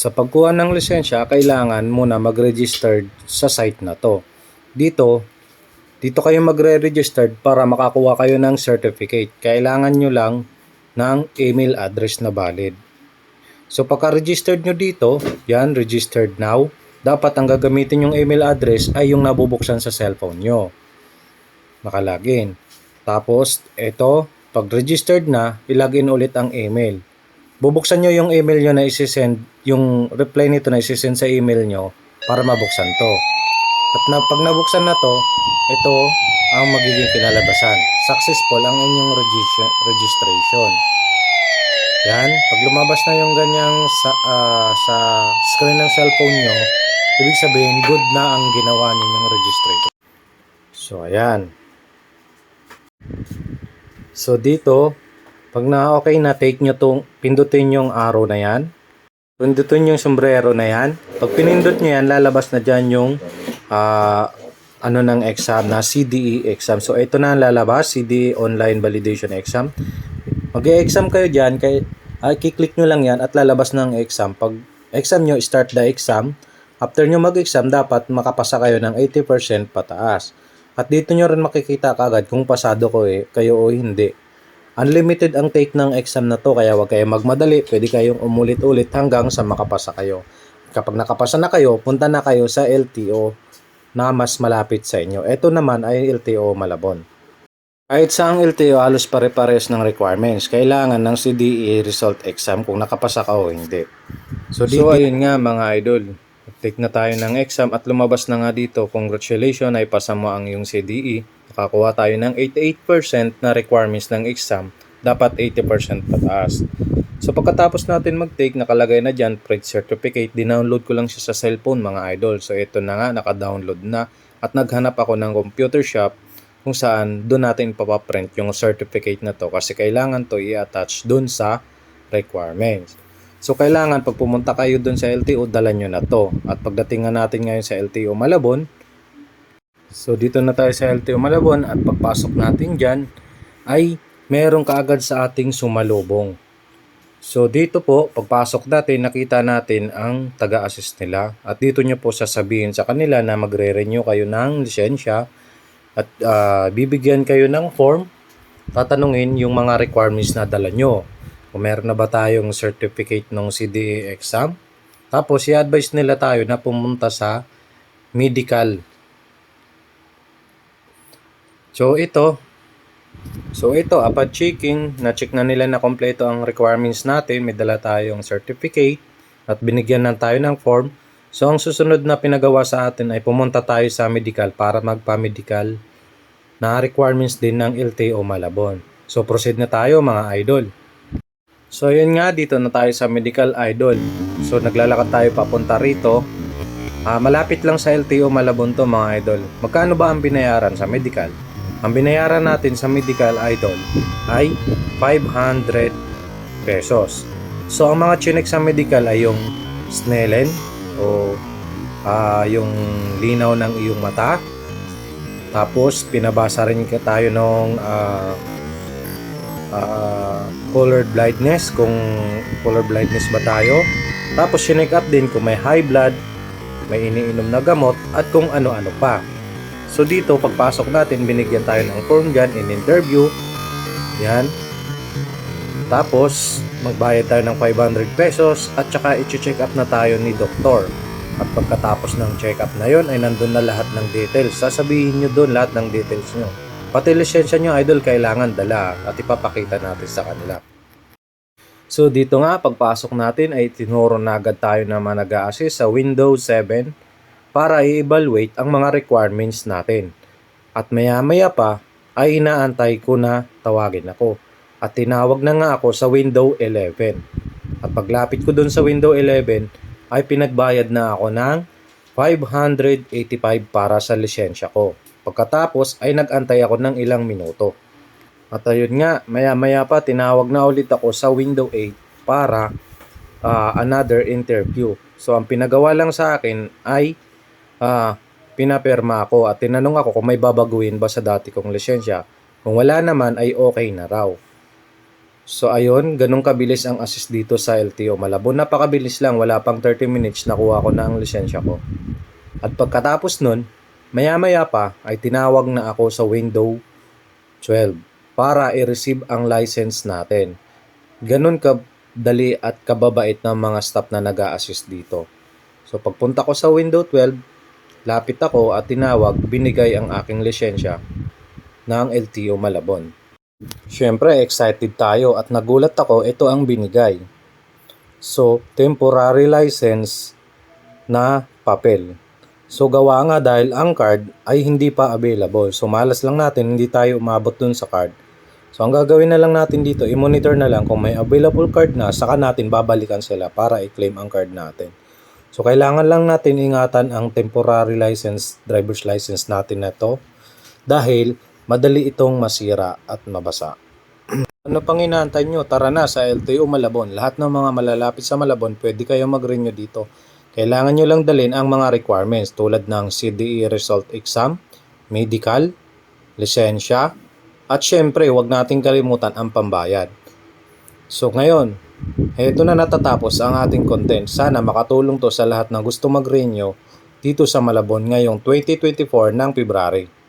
Sa pagkuha ng lisensya, kailangan muna mag-registered sa site na to. Dito, dito kayo magre-registered para makakuha kayo ng certificate. Kailangan nyo lang ng email address na valid. So pagka-registered nyo dito, yan, registered now, dapat ang gagamitin yung email address ay yung nabubuksan sa cellphone nyo. Nakalagin. Tapos, ito, pag registered na, ilagin ulit ang email. Bubuksan nyo yung email nyo na isisend, yung reply nito na isisend sa email nyo para mabuksan to. At na, pag nabuksan na to, ito ang magiging kinalabasan. Successful ang inyong regis- registration. Yan, pag lumabas na yung ganyang sa, ah, sa screen ng cellphone nyo, ibig sabihin good na ang ginawa ninyong registration. So, ayan. So, dito, pag na okay na, take nyo tong, pindutin yung arrow na yan. Pindutin yung sombrero na yan. Pag pinindot nyo yan, lalabas na dyan yung ah, ano ng exam na CDE exam. So, ito na ang lalabas, CDE Online Validation Exam. Mag-exam kayo dyan, kay, ay, kiklik nyo lang yan at lalabas ng exam. Pag exam nyo, start the exam. After nyo mag-exam, dapat makapasa kayo ng 80% pataas. At dito nyo rin makikita kagad kung pasado ko eh, kayo o hindi. Unlimited ang take ng exam na to, kaya wag kayo magmadali. Pwede kayong umulit-ulit hanggang sa makapasa kayo. Kapag nakapasa na kayo, punta na kayo sa LTO na mas malapit sa inyo. Ito naman ay LTO Malabon. Kahit sa ang LTO, halos pare-pares ng requirements. Kailangan ng CDE result exam kung nakapasa ka o hindi. So, dito, ayun nga mga idol. Take na tayo ng exam at lumabas na nga dito. Congratulations, ay pasa mo ang iyong CDE. Nakakuha tayo ng 88% na requirements ng exam. Dapat 80% pataas. So pagkatapos natin mag-take, nakalagay na dyan, print certificate. Dinownload ko lang siya sa cellphone mga idol. So ito na nga, naka-download na. At naghanap ako ng computer shop kung saan doon natin ipapaprint yung certificate na to kasi kailangan to i-attach doon sa requirements. So kailangan pag pumunta kayo doon sa LTO, dala nyo na to. At pagdating nga natin ngayon sa LTO Malabon, so dito na tayo sa LTO Malabon at pagpasok natin dyan ay meron kaagad sa ating sumalubong. So dito po, pagpasok natin, nakita natin ang taga-assist nila at dito nyo po sasabihin sa kanila na magre-renew kayo ng lisensya at ah, bibigyan kayo ng form, tatanungin yung mga requirements na dala nyo. Kung meron na ba tayong certificate ng CDE exam. Tapos, i-advise nila tayo na pumunta sa medical. So, ito. So, ito, upon checking, na-check na nila na kompleto ang requirements natin. May dala tayong certificate at binigyan na tayo ng form. So, ang susunod na pinagawa sa atin ay pumunta tayo sa medical para magpa-medical na requirements din ng LTO Malabon. So, proceed na tayo mga idol. So, yun nga, dito na tayo sa medical idol. So, naglalakad tayo papunta rito. Ah, malapit lang sa LTO Malabon to mga idol. Magkano ba ang binayaran sa medical? Ang binayaran natin sa medical idol ay 500 pesos. So, ang mga chinek sa medical ay yung Snellen o ah, yung linaw ng iyong mata. Tapos, pinabasa rin tayo ng ah, ah, color blindness kung color blindness ba tayo. Tapos sinek up din kung may high blood, may iniinom na gamot at kung ano-ano pa. So dito pagpasok natin binigyan tayo ng form dyan in interview. Yan. Tapos magbayad tayo ng 500 pesos at saka i-check up na tayo ni doktor. At pagkatapos ng check up na yon ay nandun na lahat ng details. Sasabihin nyo doon lahat ng details nyo. Pati lisensya nyo idol kailangan dala at ipapakita natin sa kanila. So dito nga pagpasok natin ay tinuro na agad tayo na nag assist sa Windows 7 para i-evaluate ang mga requirements natin. At maya maya pa ay inaantay ko na tawagin ako. At tinawag na nga ako sa Windows 11. At paglapit ko dun sa Windows 11 ay pinagbayad na ako ng 585 para sa lisensya ko. Pagkatapos ay nagantay ako ng ilang minuto. At ayun nga, maya-maya pa tinawag na ulit ako sa window 8 para ah, another interview. So ang pinagawa lang sa akin ay ah, pinaperma ako at tinanong ako kung may babaguhin ba sa dati kong lisensya. Kung wala naman ay okay na raw. So ayun, ganun kabilis ang assist dito sa LTO Malabon. Napakabilis lang, wala pang 30 minutes nakuha ko na ang lisensya ko. At pagkatapos nun, maya-maya pa ay tinawag na ako sa window 12 para i-receive ang license natin. Ganun kadali at kababait ng mga staff na nag assist dito. So pagpunta ko sa window 12, lapit ako at tinawag, binigay ang aking lisensya ng LTO Malabon. Siyempre, excited tayo at nagulat ako, ito ang binigay. So, temporary license na papel. So, gawa nga dahil ang card ay hindi pa available. So, malas lang natin, hindi tayo umabot dun sa card. So, ang gagawin na lang natin dito, i-monitor na lang kung may available card na, saka natin babalikan sila para i-claim ang card natin. So, kailangan lang natin ingatan ang temporary license, driver's license natin na to dahil madali itong masira at mabasa. Ano pang inaantay nyo? Tara na sa LTO Malabon. Lahat ng mga malalapit sa Malabon, pwede kayo mag-renew dito. Kailangan nyo lang dalhin ang mga requirements tulad ng CDE result exam, medical, lisensya, at syempre, huwag nating kalimutan ang pambayad. So ngayon, heto na natatapos ang ating content. Sana makatulong to sa lahat na gusto mag-renew dito sa Malabon ngayong 2024 ng February.